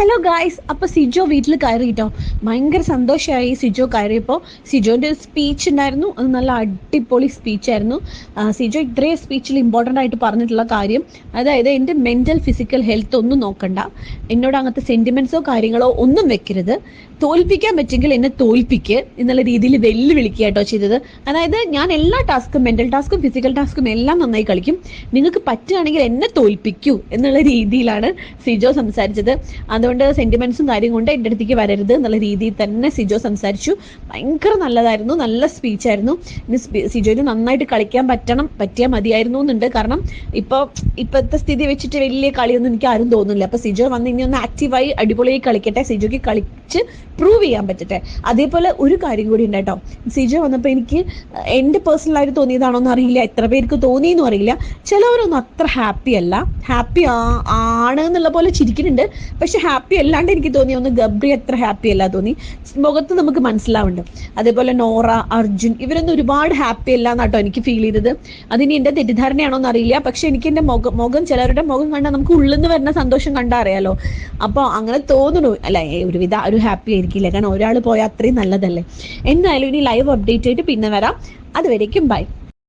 Hello guys അപ്പോൾ സിജോ വീട്ടിൽ കയറിയിട്ടോ? ഭയങ്കര സന്തോഷമായി സിജോ കയറിയപ്പോൾ സിജോന്റെ ഒരു സ്പീച്ച് ഉണ്ടായിരുന്നു. അത് നല്ല അടിപൊളി സ്പീച്ചായിരുന്നു സിജോ ഇത്രയും സ്പീച്ചിൽ ഇമ്പോർട്ടന്റ് ആയിട്ട് പറഞ്ഞിട്ടുള്ള കാര്യം അതായത് എന്റെ മെന്റൽ ഫിസിക്കൽ ഹെൽത്ത് ഒന്നും നോക്കണ്ട. എന്നോട് അങ്ങനത്തെ സെന്റിമെന്റ്സോ കാര്യങ്ങളോ ഒന്നും വെക്കരുത്. തോൽപ്പിക്കാൻ പറ്റുമെങ്കിൽ എന്നെ തോൽപ്പിക്ക് എന്നുള്ള രീതിയിൽ വെല്ലുവിളിക്കുക കേട്ടോ ചെയ്തത്. അതായത് ഞാൻ എല്ലാ ടാസ്കും മെന്റൽ ടാസ്കും ഫിസിക്കൽ ടാസ്കും എല്ലാം നന്നായി കളിക്കും. നിങ്ങൾക്ക് പറ്റുകയാണെങ്കിൽ എന്നെ തോൽപ്പിക്കൂ എന്നുള്ള രീതിയിലാണ് സിജോ സംസാരിച്ചത്. അതുകൊണ്ട് സെന്റിമെന്റ്സും കാര്യം കൊണ്ട് എന്റെ അടുത്തേക്ക് വരരുത് എന്നുള്ള രീതിയിൽ തന്നെ സിജോ സംസാരിച്ചു. ഭയങ്കര നല്ലതായിരുന്നു. നല്ല സ്പീച്ചായിരുന്നു ഇനി നന്നായിട്ട് കളിക്കാൻ പറ്റണം പറ്റിയാൽ മതിയായിരുന്നു എന്നുണ്ട്. കാരണം ഇപ്പോൾ ഇപ്പോഴത്തെ സ്ഥിതി വെച്ചിട്ട് വലിയ കളിയൊന്നും എനിക്ക് ആരും തോന്നുന്നില്ല. അപ്പോൾ സിജോ വന്ന് ഇനി ഒന്ന് ആക്റ്റീവായി അടിപൊളിയായി കളിക്കട്ടെ സിജോക്ക് കളിച്ച് പ്രൂവ് ചെയ്യാൻ പറ്റട്ടെ. അതേപോലെ ഒരു കാര്യം കൂടി ഉണ്ട് കേട്ടോ. സിജോ വന്നപ്പോൾ എനിക്ക് എന്റെ പേഴ്സണലായിട്ട് തോന്നിയതാണോ എന്ന് അറിയില്ല എത്ര പേർക്ക് തോന്നിയെന്നും അറിയില്ല. ചിലവരൊന്നും അത്ര ഹാപ്പി അല്ല. ഹാപ്പി ആണ് എന്നുള്ള പോലെ ചിരിക്കുന്നുണ്ട്. പക്ഷെ ഹാപ്പി അല്ലാണ്ട് എനിക്ക് തോന്നി. ഒന്ന് ഗബ്രി അത്ര ഹാപ്പി അല്ല തോന്നി. മുഖത്ത് നമുക്ക് മനസ്സിലാവുന്നുണ്ട് അതേപോലെ നോറ അർജുൻ ഇവരൊന്നും ഒരുപാട് ഹാപ്പി അല്ല എന്നാട്ടോ എനിക്ക് ഫീൽ ചെയ്തത്. അതിനി എന്റെ തെറ്റിദ്ധാരണയാണോ എന്ന് അറിയില്ല പക്ഷെ എനിക്ക് എന്റെ മുഖം മുഖം ചിലരുടെ മുഖം കണ്ടാൽ നമുക്ക് ഉള്ളിൽ നിന്ന് വരുന്ന സന്തോഷം കണ്ടാൽ അറിയാലോ. അപ്പോൾ അങ്ങനെ തോന്നുന്നു. അല്ല ഒരുവിധ ഒരു ഹാപ്പി ആയിരിക്കില്ല. കാരണം ഒരാൾ പോയാൽ അത്രയും നല്ലതല്ലേ. എന്തായാലും ഇനി ലൈവ് അപ്ഡേറ്റ് ആയിട്ട് പിന്നെ വരാം. അതുവരേക്കും ബൈ